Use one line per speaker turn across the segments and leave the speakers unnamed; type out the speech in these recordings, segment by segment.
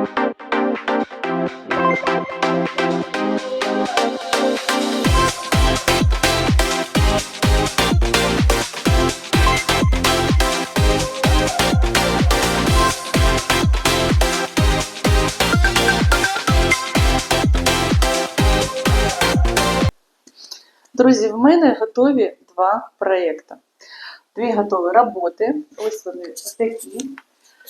Друзі, в мене готові два проєкти. Дві готові роботи. Ось вони такі.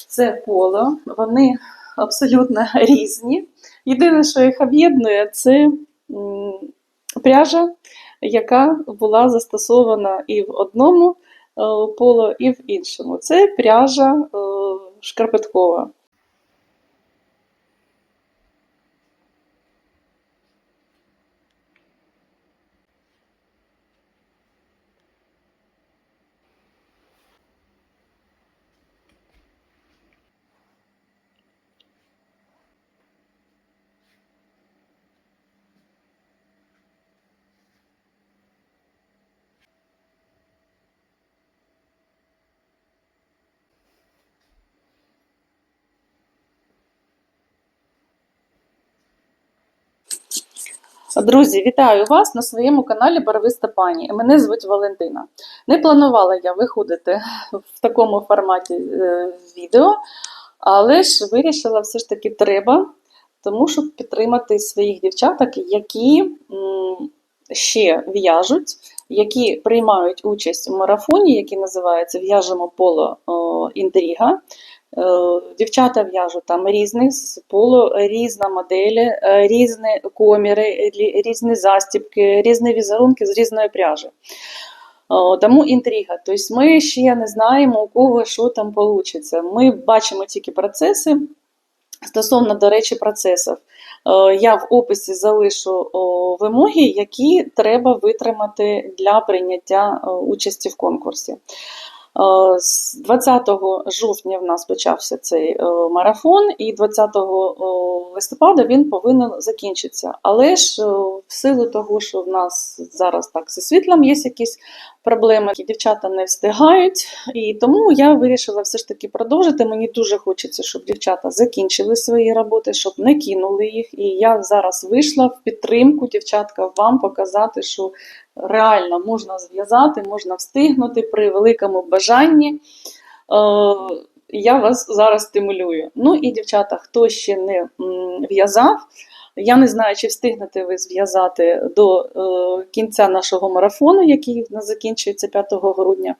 Це поло. Вони абсолютно різні. Єдине, що їх об'єднує, це пряжа, яка була застосована і в одному е, поло, і в іншому. Це пряжа е, шкарпеткова. Друзі, вітаю вас на своєму каналі Барвиста Пані. Мене звуть Валентина. Не планувала я виходити в такому форматі е, відео, але ж вирішила все ж таки треба, тому щоб підтримати своїх дівчаток, які ще в'яжуть, які приймають участь у марафоні, який називається В'яжемо поло інтрига. Е, Дівчата в'яжуть там різних з полу, різна моделі, е, різні коміри, різні застібки, різні візерунки з різної пряжі. Тому інтрига. Тобто ми ще не знаємо, у кого що там вийде. Ми бачимо тільки процеси. Стосовно, до речі, процесів, е, я в описі залишу вимоги, які треба витримати для прийняття е, участі в конкурсі. Е, З 20 жовтня в нас почався цей е, марафон, і 20 листопада він повинен закінчитися. Але ж е, в силу того, що в нас зараз так зі світлом є якісь проблеми, дівчата не встигають, і тому я вирішила все ж таки продовжити. Мені дуже хочеться, щоб дівчата закінчили свої роботи, щоб не кинули їх. І я зараз вийшла в підтримку дівчатка вам показати, що реально можна зв'язати, можна встигнути при великому бажанні. Е, Я вас зараз стимулюю. Ну і дівчата, хто ще не в'язав, я не знаю, чи встигнете ви зв'язати до е, кінця нашого марафону, який в нас закінчується 5 грудня. Е,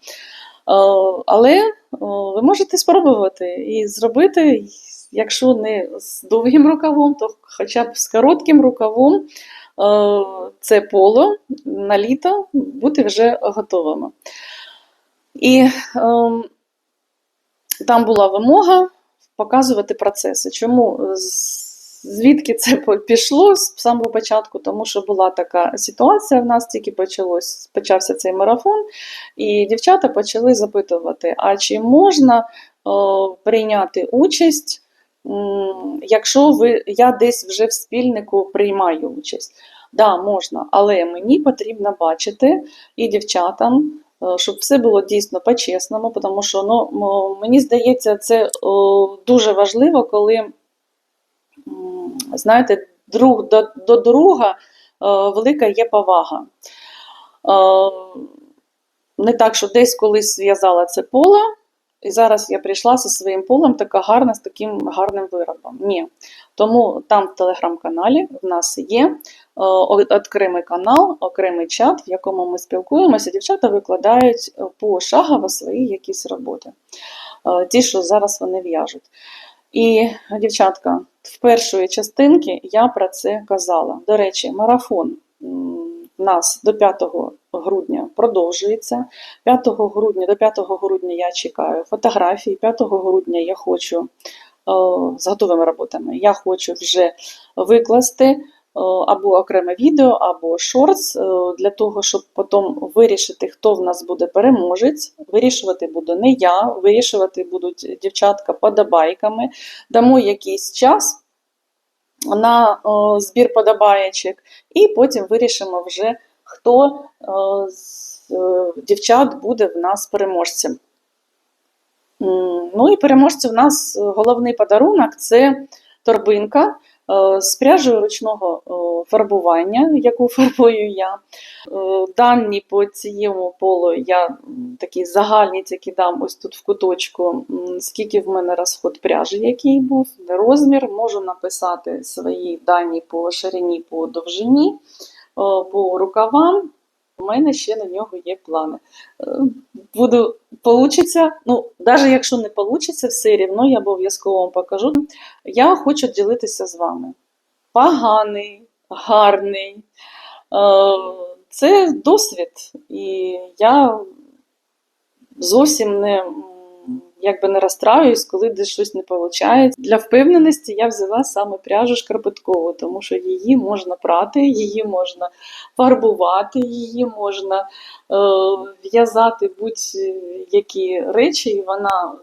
але ви можете спробувати і зробити, якщо не з довгим рукавом, то хоча б з коротким рукавом це поло на літо бути вже готовими. І ем, там була вимога показувати процеси. Чому? Звідки це пішло з самого початку? Тому що була така ситуація в нас, тільки почалось, почався цей марафон, і дівчата почали запитувати: а чи можна о, прийняти участь, якщо ви, я десь вже в спільнику приймаю участь? Да, можна, але мені потрібно бачити і дівчатам, е, щоб все було дійсно по-чесному, тому що ну, мені здається, це дуже важливо, коли, знаєте, друг до, до друга е, велика є повага. Е, Не так, що десь колись зв'язала це поле, і зараз я прийшла зі своїм полем така гарна, з таким гарним виробом. Ні. Тому там в телеграм-каналі в нас є е, окремий канал, окремий чат, в якому ми спілкуємося. Дівчата викладають пошагово свої якісь роботи, е, ті, що зараз вони в'яжуть. І, дівчатка, в першої частинки я про це казала. До речі, марафон нас до 5 грудня продовжується. 5 грудня, до 5 грудня я чекаю фотографії. 5 грудня я хочу е, з готовими роботами. Я хочу вже викласти е, або окреме відео, або шортс е, для того, щоб потім вирішити, хто в нас буде переможець. Вирішувати буду не я, вирішувати будуть дівчатка подобайками. Дамо якийсь час на е, збір подобаєчок, і потім вирішимо вже, хто е, з е, дівчат буде в нас переможцем. Ну і переможці в нас головний подарунок це торбинка з пряжею ручного е, фарбування, яку фарбую я. Е, Дані по цьому полу я такі загальні тільки дам ось тут в куточку, скільки в мене розход пряжі, який був, розмір. Можу написати свої дані по ширині, по довжині, е, по рукавам. У мене ще на нього є плани. Е, Буду получиться, ну, навіть якщо не получиться, все рівно я обов'язково вам покажу. Я хочу ділитися з вами. Поганий, гарний. Е, Це досвід, і я зовсім не, якби не розстраюсь, коли десь щось не виходить. Для впевненості я взяла саме пряжу шкарпеткову, тому що її можна прати, її можна фарбувати, її можна е, в'язати будь-які речі, і вона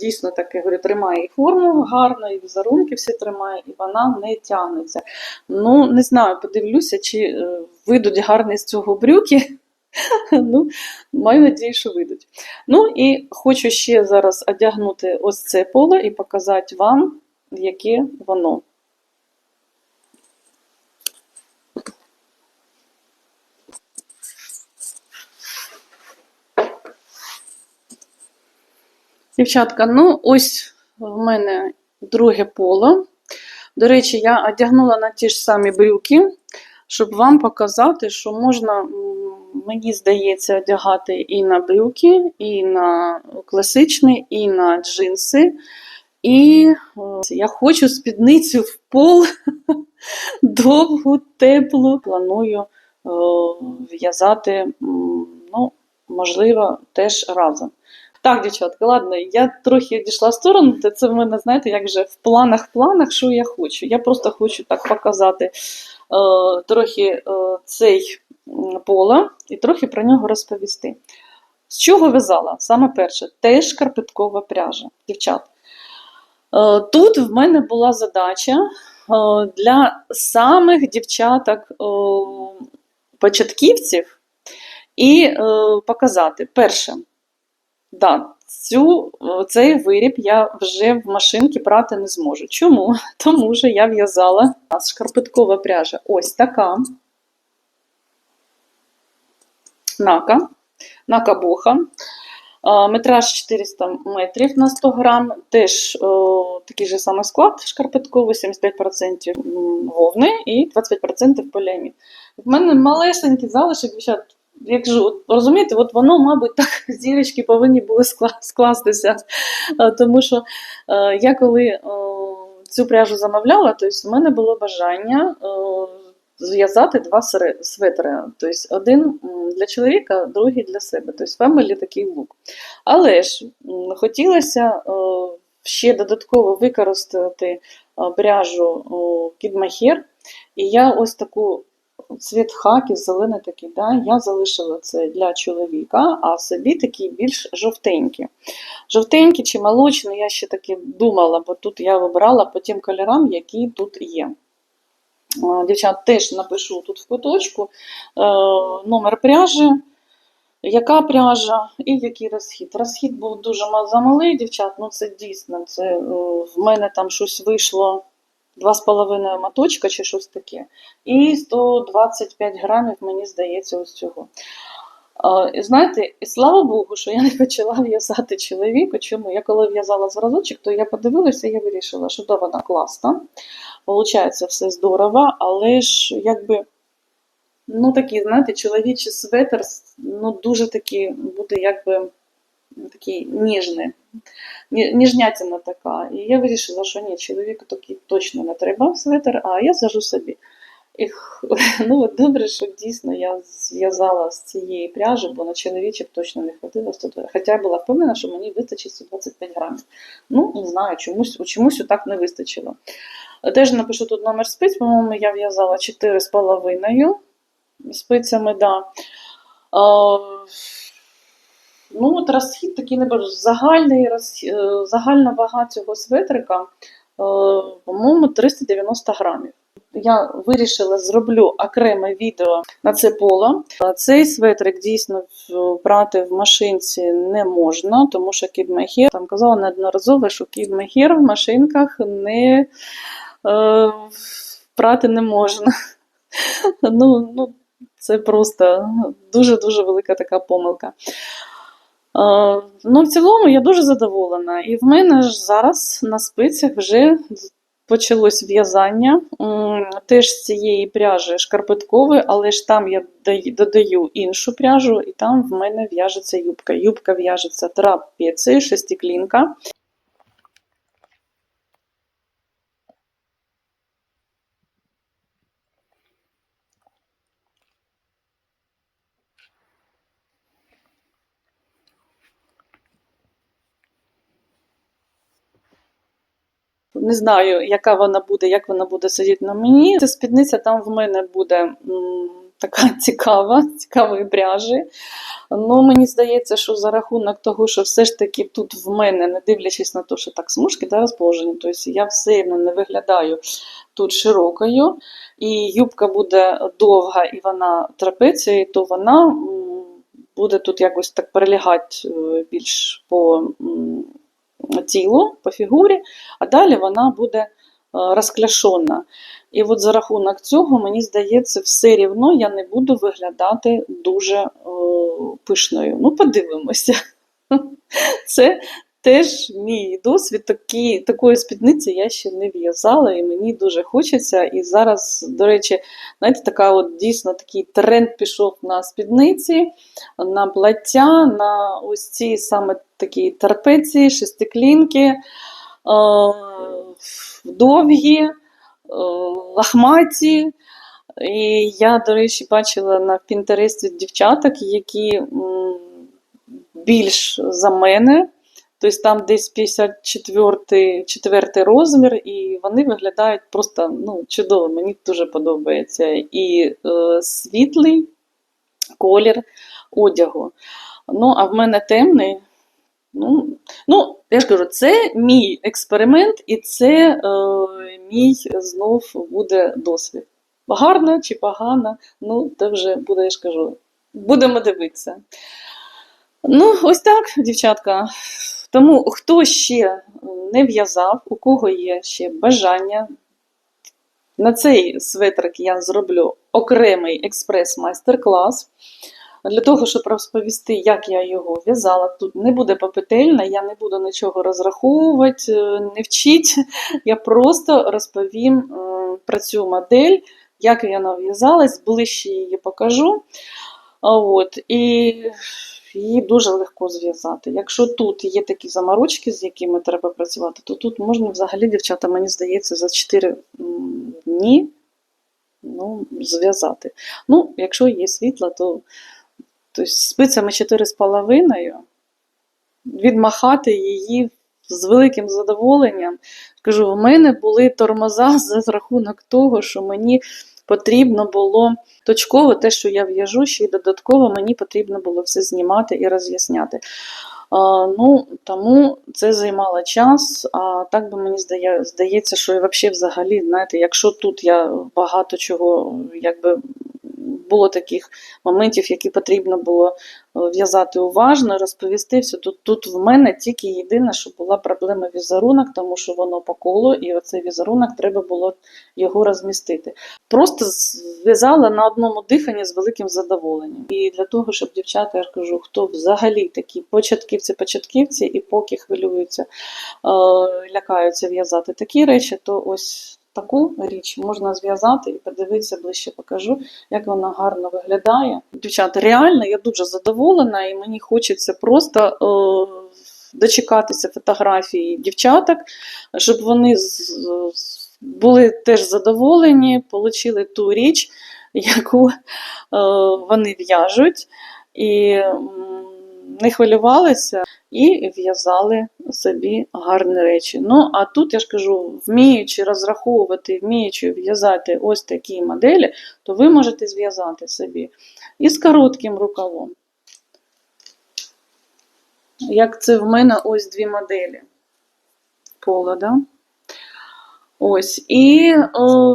дійсно таки говорю, тримає і форму гарно, і візерунки всі тримає, і вона не тягнеться. Ну, не знаю, подивлюся, чи е, вийдуть гарні з цього брюки. Ну, маю надію, що вийдуть. Ну і хочу ще зараз одягнути ось це поле і показати вам, яке воно. Дівчатка, ну ось в мене друге поло. До речі, я одягнула на ті ж самі брюки, щоб вам показати, що можна, мені здається, одягати і на брюки, і на класичні, і на джинси. І е, я хочу спідницю в пол довгу, теплу. Планую е, в'язати, ну, можливо, теж разом. Так, дівчатка, ладно, я трохи відійшла в сторону, то це в мене, знаєте, як же в планах, планах, що я хочу. Я просто хочу так показати е, трохи е, цей м, поле і трохи про нього розповісти. З чого в'язала? Саме перше, теж карпеткова пряжа, дівчат. Е, Тут в мене була задача е, для самих дівчаток е, і показати. Перше, да, цю, цей виріб я вже в машинці прати не зможу. Чому? Тому що я в'язала шкарпеткова пряжа ось така. Нака, нака боха. Метраж 400 метрів на 100 грам, теж о, такий же самий склад шкарпетковий, 75% вовни і 25% поліамід. В мене малесенький залишок, дівчат, як же, от, розумієте, от воно, мабуть, так зірочки повинні були скластися. Тому що е, я коли цю пряжу замовляла, то в мене було бажання зв'язати два светри. Тобто один для чоловіка, другий для себе. Тобто family такий лук. Але ж хотілося е, ще додатково використати е, пряжу Kid і я ось таку цвіт хакі, зелений такий, да, я залишила це для чоловіка, а собі такий більш жовтенький. Жовтенький чи молочний, я ще таки думала, бо тут я вибирала по тим кольорам, які тут є. Е, Дівчат, теж напишу тут в куточку е, номер пряжі, яка пряжа і який розхід. Розхід був дуже замалий, дівчат, ну це дійсно, це е, в мене там щось вийшло 2,5 моточка чи щось таке. І 125 грамів, мені здається, ось цього. Знаєте, і слава Богу, що я не почала в'язати чоловіку. Чому? Я коли в'язала зразочок, то я подивилася я вирішила, що да, вона класна. Получається все здорово, але ж якби. Ну, такий, знаєте, чоловічий светр, ну, дуже такий, буде якби такий ніжний, ніжнятина така. І я вирішила, що ні, чоловіку такий точно не треба светр, а я зажу собі. І, ну, добре, що дійсно я зв'язала з цієї пряжі, бо на чоловічі б точно не хватило 120. Хоча я була впевнена, що мені вистачить 125 грамів. Ну, не знаю, чомусь, чомусь так не вистачило. Теж напишу тут номер спиць, по-моєму, я в'язала 4,5 спицями, да. А, ну, от розхід такий не. Загальний роз, е, загальна вага цього светрика, е, по-моєму, 390 грамів. Я вирішила зроблю окреме відео на це поло. Цей светрик дійсно прати в машинці не можна, тому що кідмехір там казала неодноразово, що кідмехір в машинках не е, прати не можна. Ну, ну, це просто дуже-дуже велика така помилка. Е, Ну, в цілому я дуже задоволена. І в мене ж зараз на спицях вже почалось в'язання. Теж з цієї пряжі шкарпеткової, але ж там я додаю іншу пряжу, і там в мене в'яжеться юбка. Юбка в'яжеться трапецею, шестиклінка. Не знаю, яка вона буде, як вона буде сидіти на мені. Ця спідниця там в мене буде м, така цікава, цікавої пряжі. Ну, мені здається, що за рахунок того, що все ж таки тут в мене, не дивлячись на те, що так смужки да, розположені, тобто я все одно не виглядаю тут широкою, і юбка буде довга і вона трапецією, то вона буде тут якось так перелягати е, більш по тілу, по фігурі, а далі вона буде е, розкляшона. І от за рахунок цього, мені здається, все рівно я не буду виглядати дуже е, пишною. Ну, подивимося. Це теж мій досвід. Такі, такої спідниці я ще не в'язала, і мені дуже хочеться. І зараз, до речі, знаєте, така от дійсно такий тренд пішов на спідниці, на плаття, на ось ці саме такі тарпеці, шестиклінки, е, довгі, е, лахматі. І я, до речі, бачила на Пінтересті дівчаток, які більш за мене. Тобто там десь 54 четвертий розмір, і вони виглядають просто ну, чудово. Мені дуже подобається. І е, світлий колір одягу. Ну, а в мене темний. Ну, ну, я ж кажу, це мій експеримент, і це е, мій знов буде досвід. Гарно чи погано, ну, це вже буде, я ж кажу, будемо дивитися. Ну, ось так, дівчатка. Тому хто ще не в'язав, у кого є ще бажання, на цей светрик я зроблю окремий експрес-майстер-клас. Для того, щоб розповісти, як я його в'язала, тут не буде попетельна, я не буду нічого розраховувати, е, не вчить. Я просто розповім е, про цю модель, як вона в'язалась, ближче її покажу. От, і її дуже легко зв'язати. Якщо тут є такі заморочки, з якими треба працювати, то тут можна взагалі, дівчата, мені здається, за 4 дні ну, зв'язати. Ну, якщо є світло, то тобто, спицями 4,5 відмахати її з великим задоволенням. Кажу, в мене були тормоза за рахунок того, що мені потрібно було точково те, що я в'яжу, ще й додатково мені потрібно було все знімати і роз'ясняти. Ну, Тому це займало час, а так би мені здає, здається, що і взагалі, знаєте, якщо тут я багато чого, якби було таких моментів, які потрібно було е, в'язати уважно, розповісти все. Тут, тут в мене тільки єдине, що була проблема візерунок, тому що воно по колу, і оцей візерунок треба було його розмістити. Просто зв'язала на одному диханні з великим задоволенням. І для того, щоб дівчата, я кажу, хто взагалі такі початківці-початківці і поки хвилюються, е, лякаються в'язати такі речі, то ось. Таку річ можна зв'язати і подивитися ближче покажу, як вона гарно виглядає. Дівчата, реально, я дуже задоволена, і мені хочеться просто е, дочекатися фотографії дівчаток, щоб вони були теж задоволені, отримали ту річ, яку е, вони в'яжуть, і не хвилювалися і в'язали собі гарні речі. Ну, а тут я ж кажу, вміючи розраховувати, вміючи в'язати ось такі моделі, то ви можете зв'язати собі і з коротким рукавом. Як це в мене ось дві моделі пола, да? Ось, і о,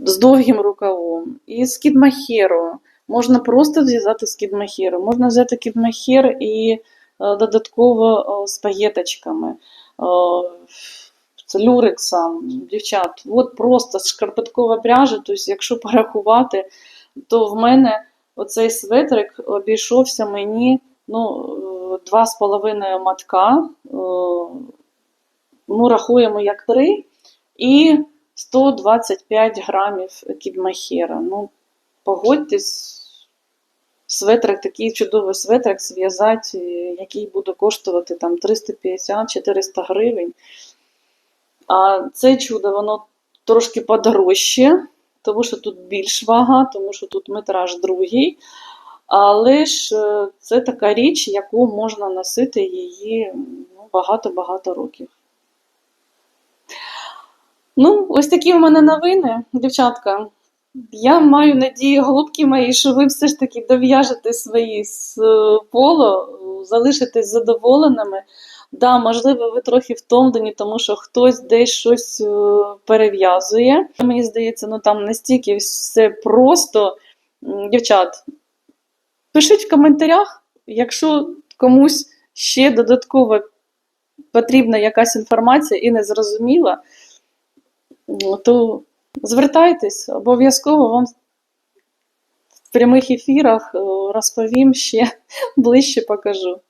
з довгим рукавом, і з кідмахеру. Можна просто зв'язати з кідмахеру, можна взяти кідмахер і е, додатково з паєточками. Е, люрекса, дівчат, от просто шкарпеткова пряжа, тобто, якщо порахувати, то в мене оцей светрик обійшовся мені ну, е, два з половиною матка, ну, рахуємо як три, і 125 грамів кідмахера. Ну, погодьтесь, светрик, такий чудовий светрик зв'язати, е, який буде коштувати там 350-400 гривень. А це чудо, воно трошки подорожче, тому що тут більш вага, тому що тут метраж другий. Але ж е, це така річ, яку можна носити її ну, багато-багато років. Ну, ось такі в мене новини, дівчатка. Я маю надію, голубки мої, що ви все ж таки дов'яжете свої з е, поло, залишитесь задоволеними. Да, можливо, ви трохи втомлені, тому що хтось десь щось е, перев'язує. Мені здається, ну там настільки все просто. Дівчат, пишіть в коментарях, якщо комусь ще додатково потрібна якась інформація і не зрозуміла, ну, то звертайтесь, обов'язково вам в прямих ефірах е, розповім ще ближче покажу.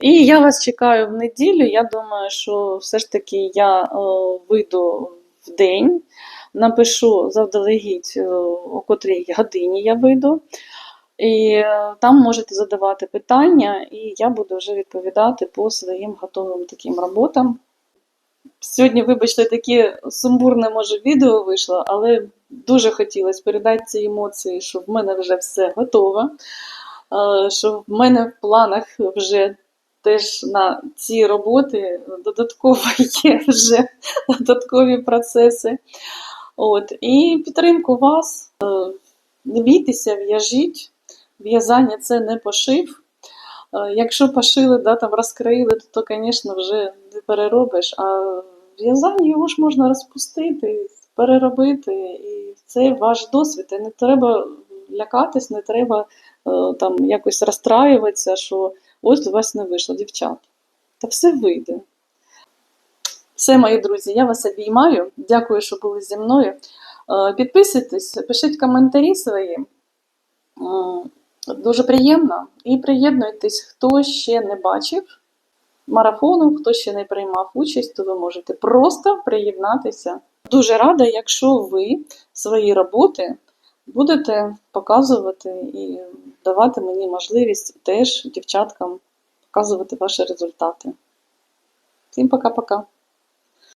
І я вас чекаю в неділю. Я думаю, що все ж таки я е, вийду в день, напишу заздалегідь, е, о котрій годині я вийду. І там можете задавати питання, і я буду вже відповідати по своїм готовим таким роботам. Сьогодні, вибачте, таке сумбурне, може, відео вийшло, але дуже хотілося передати ці емоції, що в мене вже все готово, е, що в мене в планах вже теж на ці роботи додатково є вже додаткові процеси. От. І підтримку вас. Е, Не бійтеся, в'яжіть. В'язання це не пошив. Е, Якщо пошили, да, там розкроїли, то, то, звісно, вже не переробиш. А в'язання його ж можна розпустити, переробити. І це ваш досвід. І не треба лякатись, не треба е, там якось розстраюватися, що ось у вас не вийшло, дівчат. Та все вийде. Все, мої друзі, я вас обіймаю. Дякую, що були зі мною. Е, Підписуйтесь, пишіть коментарі свої. Дуже приємно. І приєднуйтесь, хто ще не бачив марафону, хто ще не приймав участь, то ви можете просто приєднатися. Дуже рада, якщо ви свої роботи будете показувати і давати мені можливість теж дівчаткам показувати ваші результати. Всім пока-пока.